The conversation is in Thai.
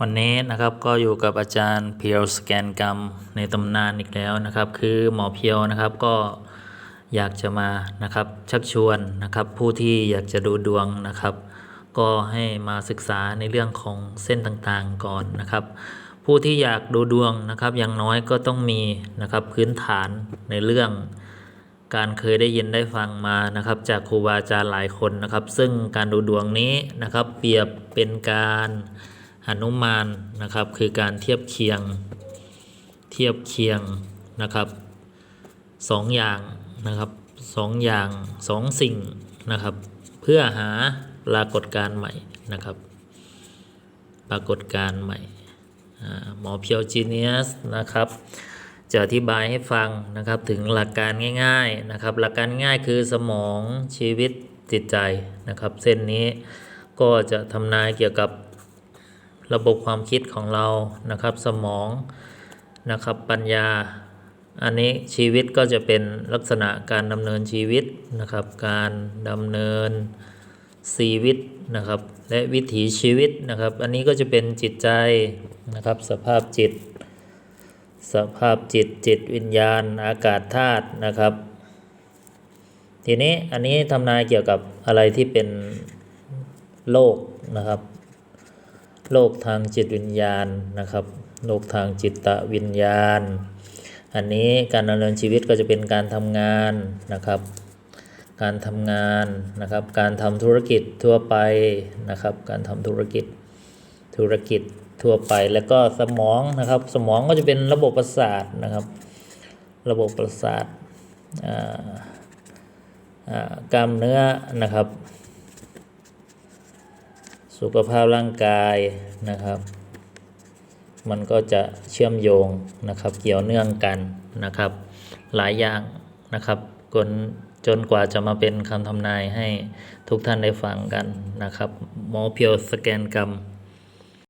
วันนี้นะครับก็อยู่กับอาจารย์เพียวสแกนกรรมในตำนานอีกแล้วนะครับ คือหมอเพียวนะครับก็อยากจะมานะครับชักชวนนะครับผู้ที่อยากจะดูดวงนะครับ ก็ให้มาศึกษาในเรื่องของเส้นต่างๆก่อนนะครับ ผู้ที่อยากดูดวงนะครับอย่างน้อยก็ต้องมีนะครับพื้นฐานในเรื่อง การเคยได้ยินได้ฟังมานะครับ จากครูบาอาจารย์หลายคนนะครับ ซึ่งการดูดวงนี้นะครับ เปรียบเป็นการ หนุมานนะครับ คือการเทียบเคียงเทียบเคียงนะครับสองอย่างนะครับสองอย่างสองสิ่งนะครับ เพื่อหาปรากฏการณ์ใหม่นะครับ ปรากฏการณ์ใหม่หมอเพียวจีเนียสนะครับจะอธิบายให้ฟังนะครับถึงหลักการง่ายๆนะครับ หลักการง่ายคือสมองชีวิตจิตใจนะครับ เส้นนี้ก็จะทำนายเกี่ยวกับ ระบบความคิดของเรานะครับ สมองนะครับปัญญา อันนี้ชีวิตก็จะเป็นลักษณะการดำเนินชีวิตนะครับ การดำเนินชีวิตนะครับ และวิถีชีวิตนะครับ อันนี้ก็จะเป็นจิตใจนะครับ สภาพจิต สภาพจิตจิตวิญญาณอากาศธาตุนะครับ ทีนี้อันนี้ทำนายเกี่ยวกับอะไรที่เป็นโลกนะครับ โลกทางจิตวิญญาณนะครับ โลกทางจิตตวิญญาณ อันนี้การดำเนินชีวิตก็จะเป็นการทำงานนะครับ การทำงานนะครับ การทำธุรกิจทั่วไปนะครับ การทำธุรกิจธุรกิจทั่วไปแล้วก็สมองนะครับ สมองก็จะเป็นระบบประสาทนะครับ ระบบประสาทกล้ามเนื้อนะครับ สุขภาพร่างกายนะครับ มันก็จะเชื่อมโยงนะครับ เกี่ยวเนื่องกันนะครับ หลายอย่างนะครับจนจนกว่าจะมาเป็นคำทำนายให้ทุกท่านได้ฟังกันนะครับหมอเพียวสแกนกรรม